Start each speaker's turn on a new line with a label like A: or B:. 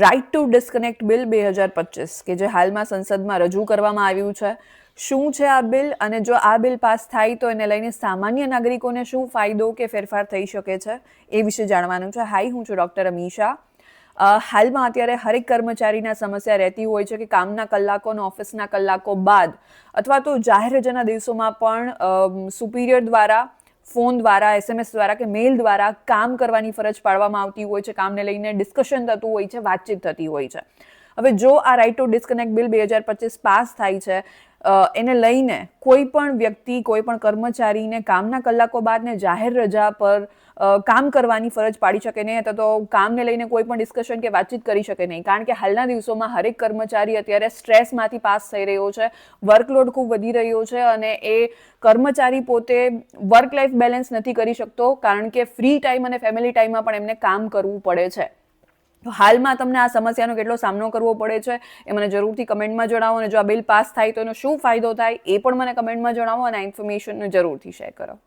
A: Right two disconnect bill બે હજાર પચીસ, કે જે હાલમાં સંસદમાં રજૂ કરવામાં આવ્યું છે. શું છે આ બિલ અને જો આ બિલ પાસ થાય, તો એને લઈને સામાન્ય નાગરિકોને શું ફાયદો કે ફેરફાર થઈ શકે છે? એ વિશે જાણવાનું છે. હાઈ હું છું ડૉક્ટર અમીશા. હાલમાં અત્યારે હરેક કર્મચારીના સમસ્યા રહેતી હોય છે કે કામના કલાકો અને ઓફિસના કલાકો બાદ, અથવા તો જાહેર રજાના દિવસોમાં પણ સુપિરિયર દ્વારા ફોન દ્વારા એસએમએસ દ્વારા કે મેલ દ્વારા કામ કરવાની ફરજ પાડવામાં આવતી હોય છે. કામને લઈને ડિસ્કશન થતું હોય છે, વાતચીત થતી હોય છે. હવે જો આ રાઇટ ટુ ડિસ્કનેક્ટ બિલ બે હજાર પચીસ પાસ થાય છે એને લઈને કોઈ પણ વ્યક્તિ, કોઈ પણ કર્મચારીને કામના કલાકો બાદને જાહેર રજા પર કામ કરવાની ફરજ પાડી શકે નહીં, અથવા તો કામને લઈને કોઈ પણ ડિસ્કશન કે વાતચીત કરી શકે નહીં. કારણ કે હાલના દિવસોમાં હરેક કર્મચારી અત્યારે સ્ટ્રેસમાંથી પાસ થઈ રહ્યો છે વર્કલોડ ખૂબ વધી રહ્યો છે અને એ કર્મચારી પોતે વર્ક લાઈફ બેલેન્સ નથી કરી શકતો, કારણ કે ફ્રી ટાઈમ અને ફેમિલી ટાઈમમાં પણ એમને કામ કરવું પડે છે. હાલમાં તમને આ સમસ્યાનો કેટલો સામનો કરવો પડે છે એ મને જરૂરથી કમેન્ટમાં જણાવો અને જો આ બિલ પાસ થાય તો એનો શું ફાયદો થાય એ પણ મને કમેન્ટમાં જણાવો અને આ ઇન્ફોર્મેશનને જરૂરથી શેર કરો.